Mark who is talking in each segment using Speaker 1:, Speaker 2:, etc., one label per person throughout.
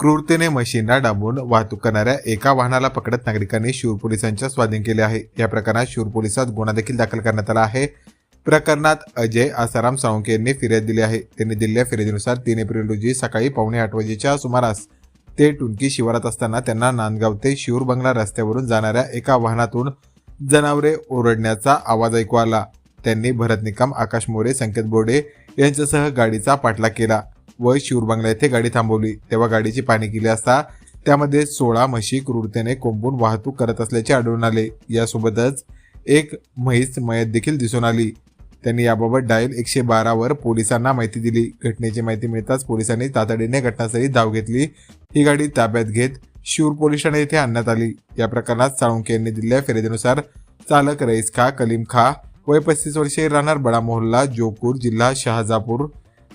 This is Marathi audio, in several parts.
Speaker 1: क्रूरतेने मशीनला डांबून वाहतूक करणाऱ्या एका वाहनाला पकडत नागरिकांनी शूर पोलिसांच्या स्वाधीन केले आहे. या प्रकरणात शूर पोलिसात गुन्हा देखील दाखल करण्यात आला आहे. प्रकरणात अजय आसाराम साळुंके यांनी फिर्याद दिली आहे. त्यांनी दिलेल्या फिर्यादीनुसार तीन एप्रिल रोजी सकाळी पावणे आठ वाजेच्या सुमारास ते टुनकी शिवारात असताना त्यांना नांदगाव ते शिवर बंगला रस्त्यावरून जाणाऱ्या एका वाहनातून जनावरे ओरडण्याचा आवाज ऐकू आला. त्यांनी भरत निकम आकाश मोरे संकेत बोर्डे यांच्यासह गाडीचा पाठलाग केला. व शिवर बंगला येथे गाडी थांबवली. तेव्हा गाडीची पाणी केली असता त्यामध्ये सोळा म्हशी क्रूरतेने कोंबून वाहतूक करत असल्याचे आढळून आले. यासोबतच एक म्हैस मयत देखील दिसून आली. त्यांनी याबाबत डायल एकशे बारावर पोलिसांना माहिती दिली. घटनेची माहिती मिळताच पोलिसांनी तातडीने घटनास्थळी धाव घेतली. ही गाडी ताब्यात घेत शिवर पोलीस ठाणे येथे आणण्यात आली. या प्रकरणात साळुंके यांनी दिलेल्या फिर्यादीनुसार चालक रईस खा कलीम खा वय पस्तीस वर्षे राहणार बडा मोहल्ला जोपूर जिल्हा शहाजापूर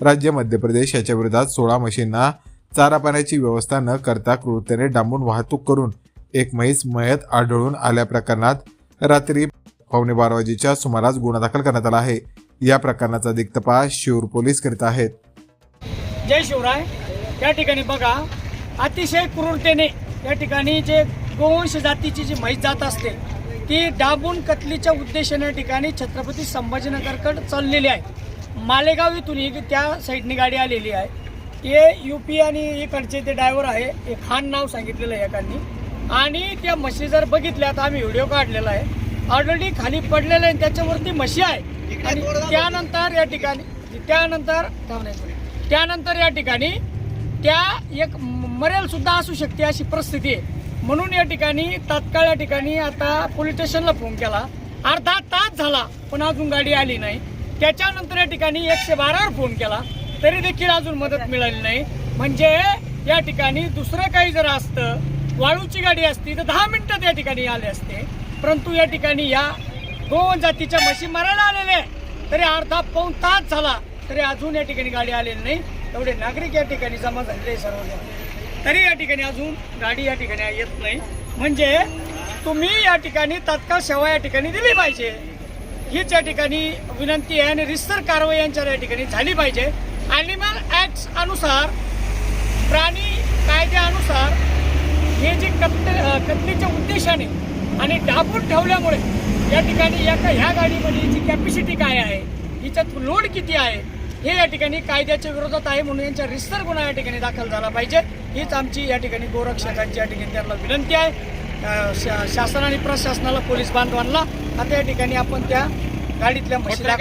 Speaker 1: राज्य मध्य प्रदेश याच्या विरोधात सोळा म्हशींना चारा पाण्याची व्यवस्था न करता क्रूरतेने डांबून वाहतूक करून एक म्हैस मयत आढळून आल्या प्रकरणात रात्री पावणे बारा वाजेच्या सुमारास गुन्हा दाखल करण्यात आला आहे. या प्रकरणाचा अधिक तपास पोलीस करीत आहेत.
Speaker 2: जय शिवराय. या ठिकाणी बघा अतिशय क्रूरतेने या ठिकाणी जे गोवंश जातीची जी म्हैस जात असते ती डाबून कतलीच्या उद्देशाने या ठिकाणी छत्रपती संभाजीनगरकडे चाललेली आहे. मालेगाव इथून ही त्या साईडने गाडी आलेली आहे. हे यू पी आणि इकडचे ते ड्रायव्हर आहे एक खान नाव सांगितलेलं आहे एकांनी. आणि त्या म्हशी जर बघितल्या तर आम्ही व्हिडिओ काढलेला आहे. ऑलरेडी खाली पडलेलं आहे त्याच्यावरती म्हशी आहे. आणि त्यानंतर या ठिकाणी त्यानंतर. त्यानंतर या ठिकाणी त्या एक मरेल सुद्धा असू शकते अशी परिस्थिती आहे. म्हणून या ठिकाणी तात्काळ या ठिकाणी आता पोलीस स्टेशनला फोन केला. अर्धा तास झाला पण अजून गाडी आली नाही. त्याच्यानंतर या ठिकाणी एकशे बारावर फोन केला तरी देखील अजून मदत मिळाली नाही म्हणजे या ठिकाणी दुसरं काही जर असतं वाळूची गाडी असती तर दहा मिनिटात या ठिकाणी आले असते परंतु या ठिकाणी या दोन जातीच्या म्हशी मारायला आलेले आहे. तरी अर्धा पाऊन तास झाला तरी अजून या ठिकाणी गाडी आलेली नाही एवढे नागरिक या ठिकाणी जमा झालेले सर्व तरी या ठिकाणी अजून गाडी या ठिकाणी येत नाही म्हणजे तुम्ही या ठिकाणी तात्काळ सेवा या ठिकाणी दिली पाहिजे हीच या ठिकाणी विनंती आहे आणि रिस्तर कारवाई यांच्या या ठिकाणी झाली पाहिजे. ॲनिमल ॲक्ट अनुसार प्राणी कायद्यानुसार हे जे कत्ल कत्लीच्या उद्देशाने आणि डाबून ठेवल्यामुळे या ठिकाणी या ह्या गाडीमध्ये जी कॅपॅसिटी काय आहे हिच्यात लोड किती आहे हे या ठिकाणी कायद्याच्या विरोधात आहे म्हणून यांच्या रिस्तर गुन्हा या ठिकाणी दाखल झाला पाहिजे. हीच आमची या ठिकाणी गोरक्षकांची या ठिकाणी त्यांना विनंती आहे. शा- शासन आणि प्रशासनाला पोलीस बांधवांना. आता या ठिकाणी आपण त्या गाडीतल्या म्हशीला